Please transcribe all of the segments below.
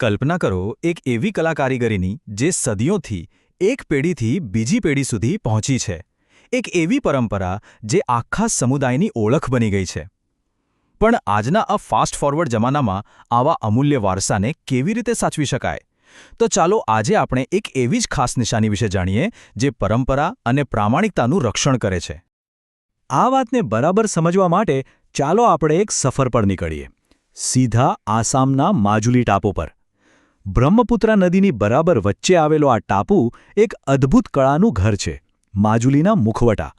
કલ્પના કરો, એક એવી કલા કારીગરીની જે સદીઓથી, એક પેઢીથી બીજી પેઢી સુધી પહોંચી છે. એક એવી પરંપરા જે આખા સમુદાયની ઓળખ બની ગઈ છે. પણ આજના આ ફાસ્ટ ફોરવર્ડ જમાનામાં આવા અમૂલ્ય વારસાને કેવી રીતે સાચવી શકાય? તો ચાલો આજે આપણે એક એવી જ ખાસ નિશાની વિશે જાણીએ, જે પરંપરા અને પ્રામાણિકતાનું રક્ષણ કરે છે. આ વાતને બરાબર સમજવા માટે ચાલો આપણે એક સફર પર નીકળીએ. સીધા આસામના માજુલી ટાપુ પર. બ્રહ્મપુત્રા નદીની બરાબર વચ્ચે આવેલો આ ટાપુ એક અદ્ભુત કળાનું ઘર છે, માજુલીના મુખવટા.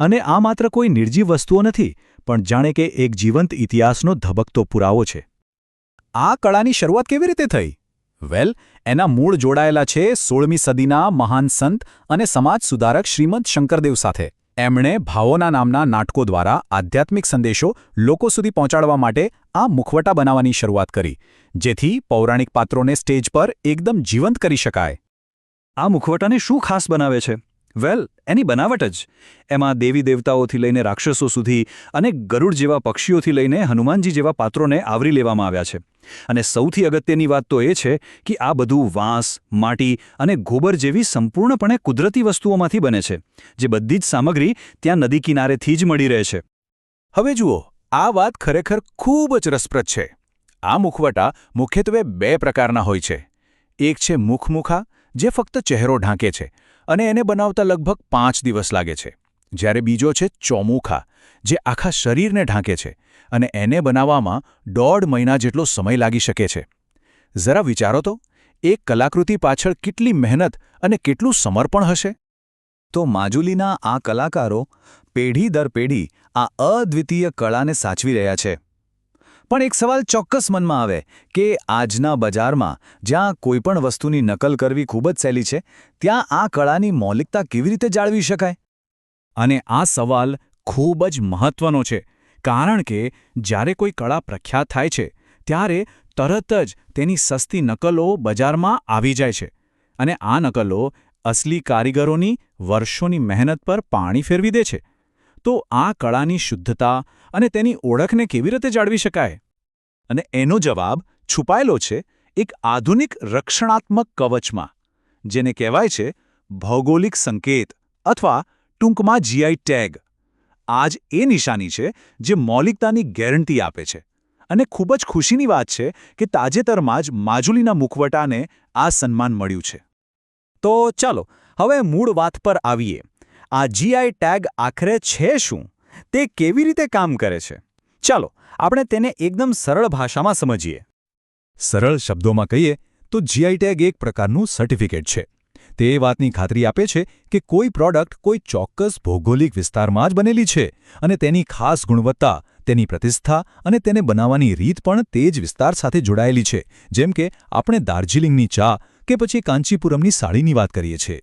અને આ માત્ર કોઈ નિર્જીવ વસ્તુઓ નથી, પણ જાણે કે એક જીવંત ઇતિહાસનો ધબકતો પુરાવો છે. આ કળાની શરૂઆત કેવી રીતે થઈ? વેલ, એના મૂળ જોડાયેલા છે સોળમી સદીના મહાન સંત અને સમાજ સુધારક શ્રીમદ શંકરદેવ સાથે. એમણે ભાવોના નામના નાટકો દ્વારા આધ્યાત્મિક સંદેશો લોકો સુધી પહોંચાડવા માટે આ મુખવટા બનાવવાની શરૂઆત કરી, જેથી પૌરાણિક પાત્રોને સ્ટેજ પર એકદમ જીવંત કરી શકાય. આ મુખવટાને શું ખાસ બનાવે છે? વેલ, એની બનાવટ જ. એમાં દેવી દેવતાઓથી લઈને રાક્ષસો સુધી અને ગરુડ જેવા પક્ષીઓથી લઈને હનુમાનજી જેવા પાત્રોને આવરી લેવામાં આવ્યા છે. અને સૌથી અગત્યની વાત તો એ છે કે આ બધું વાંસ, માટી અને ગોબર જેવી સંપૂર્ણપણે કુદરતી વસ્તુઓમાંથી બને છે, જે બધી જ સામગ્રી ત્યાં નદી કિનારેથી જ મળી રહે છે. હવે જુઓ, આ વાત ખરેખર ખૂબ જ રસપ્રદ છે. આ મુખવટા મુખ્યત્વે બે પ્રકારના હોય છે. એક છે મુખમુખા, જે ફક્ત ચહેરો ઢાંકે છે અને એને બનાવતા લગભગ પાંચ દિવસ લાગે છે. જ્યારે બીજો છે ચોમુખા, જે આખા શરીરને ઢાંકે છે અને એને બનાવવામાં દોઢ મહિના જેટલો સમય લાગી શકે છે. જરા વિચારો તો, એક કલાકૃતિ પાછળ કેટલી મહેનત અને કેટલું સમર્પણ હશે? તો માજુલીના આ કલાકારો પેઢી દર પેઢી આ અદ્વિતીય કળાને સાચવી રહ્યા છે. પણ એક સવાલ ચોક્કસ મનમાં આવે કે આજના બજારમાં જ્યાં કોઈપણ વસ્તુની નકલ કરવી ખૂબ જ સહેલી છે, ત્યાં આ કળાની મૌલિકતા કેવી રીતે જાળવી શકાય? અને આ સવાલ ખૂબ જ મહત્વનો છે, કારણ કે જ્યારે કોઈ કળા પ્રખ્યાત થાય છે, ત્યારે તરત જ તેની સસ્તી નકલો બજારમાં આવી જાય છે અને આ નકલો અસલી કારીગરોની વર્ષોની મહેનત પર પાણી ફેરવી દે છે. તો આ કળાની શુદ્ધતા અને તેની ઓળખને કેવી રીતે જાળવી શકાય? અને એનો જવાબ છુપાયેલો છે એક આધુનિક રક્ષણાત્મક કવચમાં, જેને કહેવાય છે ભૌગોલિક સંકેત અથવા ટૂંકમાં જીઆઈ ટેગ આ જ એ નિશાની છે જે મૌલિકતાની ગેરંટી આપે છે અને ખૂબ જ ખુશીની વાત છે કે તાજેતરમાં જ માજુલીના મુખવટાને આ સન્માન મળ્યું છે. તો ચાલો, હવે મૂળ વાત પર આવીએ. આ જીઆઈ ટેગ આખરે છે શું? તે કેવી રીતે કામ કરે છે? ચાલો, આપણે તેને એકદમ સરળ ભાષામાં સમજીએ. સરળ શબ્દોમાં કહીએ તો જીઆઈ ટેગ એક પ્રકારનું સર્ટિફિકેટ છે. તે વાતની ખાતરી આપે છે કે કોઈ પ્રોડક્ટ કોઈ ચોક્કસ ભૌગોલિક વિસ્તારમાં જ બનેલી છે અને તેની ખાસ ગુણવત્તા, તેની પ્રતિષ્ઠા અને તેને બનાવવાની રીત પણ તે જ વિસ્તાર સાથે જોડાયેલી છે. જેમ કે આપણે દાર્જિલિંગની ચા કે પછી કાંચીપુરમની સાડીની વાત કરીએ છીએ.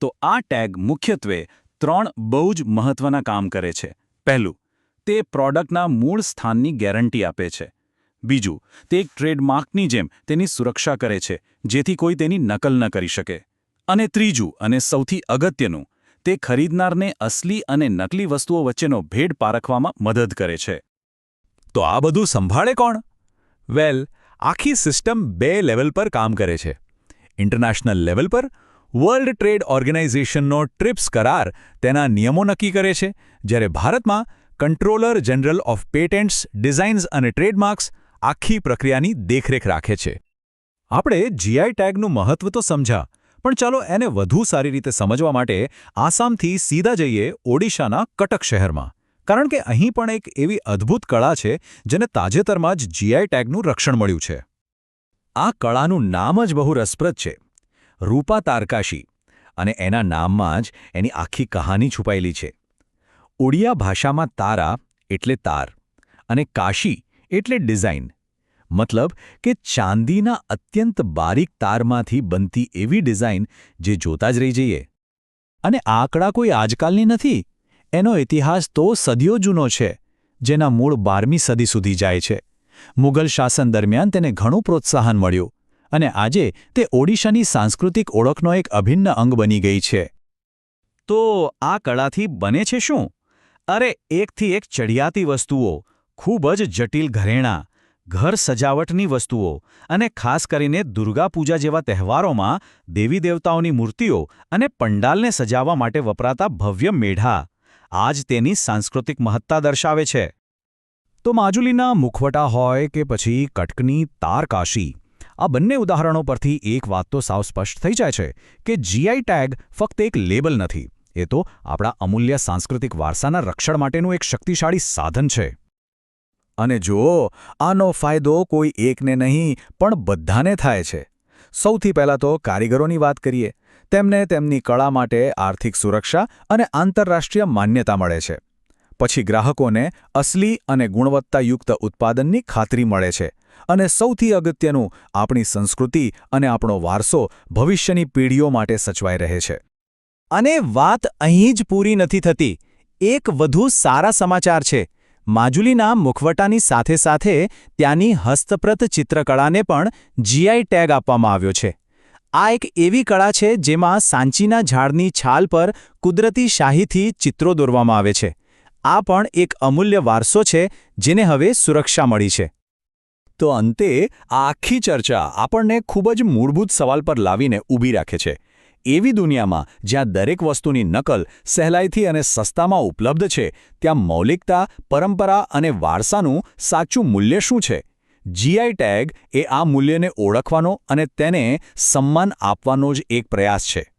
તો આ ટેગ મુખ્યત્વે ત્રણ બહુ જ મહત્વના કામ કરે છે. પહેલું, તે પ્રોડક્ટના મૂળ સ્થાનની ગેરંટી આપે છે. બીજું, તે એક ટ્રેડમાર્કની જેમ તેની સુરક્ષા કરે છે, જેથી કોઈ તેની નકલ ન કરી શકે. અને ત્રીજું અને સૌથી અગત્યનું, તે ખરીદનારને અસલી અને નકલી વસ્તુઓ વચ્ચેનો ભેદ પારખવામાં મદદ કરે છે. તો આ બધું સંભાળે કોણ? વેલ, આખી સિસ્ટમ બે લેવલ પર કામ કરે છે. ઇન્ટરનેશનલ લેવલ પર વર્લ્ડ ટ્રેડ ઓર્ગેનાઇઝેશનનો ટ્રિપ્સ કરાર તેના નિયમો નક્કી કરે છે, જ્યારે ભારતમાં controller general of patents, designs અને ટ્રેડમાર્ક્સ આખી પ્રક્રિયાની દેખરેખ રાખે છે. આપણે જીઆઈ ટેગનું મહત્વ તો સમજ્યા પણ ચાલો એને વધુ સારી રીતે સમજવા માટે આસામથી સીધા જઈએ ઓડિશાના કટક શહેરમાં. કારણ કે અહીં પણ એક એવી અદ્ભુત કળા છે, જેને તાજેતરમાં જ જીઆઈ ટેગનું રક્ષણ મળ્યું છે. આ કળાનું નામ જ બહુ રસપ્રદ છે. રૂપા તારકાશી અને એના નામમાં જ એની આખી કહાની છુપાયેલી છે. ઓડિયા ભાષામાં તારા એટલે તાર અને કાશી એટલે ડિઝાઇન. મતલબ કે ચાંદીના અત્યંત બારીક તારમાંથી બનતી એવી ડિઝાઇન જે જોતા જ રહી જઈએ. અને આંકડા કોઈ આજકાલની નથી? એનો ઇતિહાસ તો સદીઓ જૂનો છે, જેના મૂળ બારમી સદી સુધી જાય છે. મુગલ શાસન દરમિયાન તેને ઘણું પ્રોત્સાહન મળ્યું. અને આજે તે ઓડિશાની સાંસ્કૃતિક ઓળખનો એક અભિન્ન અંગ બની ગઈ છે. તો આ કળાથી બને છે શું? અરે, એકથી એક ચડિયાતી વસ્તુઓ, ખૂબ જ જટિલ ઘરેણાં, ઘર સજાવટની વસ્તુઓ અને ખાસ કરીને દુર્ગાપૂજા જેવા તહેવારોમાં દેવી દેવતાઓની મૂર્તિઓ અને પંડાલને સજાવવા માટે વપરાતા ભવ્ય મેઢા, આજ તેની સાંસ્કૃતિક મહત્તા દર્શાવે છે. તો માજુલીના મુખવટા હોય કે પછી કટકની તારકાશી આ બંને ઉદાહરણો પરથી એક વાત તો સાવ સ્પષ્ટ થઈ જાય છે કે જીઆઈ ટેગ ફક્ત એક લેબલ નથી, એ તો આપણા અમૂલ્ય સાંસ્કૃતિક વારસાના રક્ષણ માટેનું એક શક્તિશાળી સાધન છે. અને જો આનો ફાયદો કોઈ એકને નહીં, પણ બધાને થાય છે. સૌથી પહેલાં તો કારીગરોની વાત કરીએ. તેમને તેમની કળા માટે આર્થિક સુરક્ષા અને આંતરરાષ્ટ્રીય માન્યતા મળે છે. પછી ગ્રાહકોને અસલી અને ગુણવત્તાયુક્ત ઉત્પાદનની ખાતરી મળે છે અને સૌથી અગત્યનું, આપણી સંસ્કૃતિ અને આપણો વારસો ભવિષ્યની પેઢીઓ માટે સચવાઈ રહે છે. અને વાત અહીં જ પૂરી નથી થતી. એક વધુ સારા સમાચાર છે. માજુલીના મુખવટાની સાથે સાથે ત્યાંની હસ્તપ્રત ચિત્રકળાને પણ જીઆઈ ટેગ આપવામાં આવ્યો છે. આ એક એવી કળા છે જેમાં સાંચીના ઝાડની છાલ પર કુદરતી શાહીથી ચિત્રો દોરવામાં આવે છે. આ પણ એક અમૂલ્ય વારસો છે, જેને હવે સુરક્ષા મળી છે. તો અંતે, આ આખી ચર્ચા આપણને ખૂબ જ મૂળભૂત સવાલ પર લાવીને ઊભી રાખે છે. એવી દુનિયામાં જ્યાં દરેક વસ્તુની નકલ સહેલાઈથી અને સસ્તામાં ઉપલબ્ધ છે, ત્યાં મૌલિકતા, પરંપરા અને વારસાનું સાચું મૂલ્ય શું છે? જીઆઈ ટેગ એ આ મૂલ્યને ઓળખવાનો અને તેને સન્માન આપવાનો જ એક પ્રયાસ છે.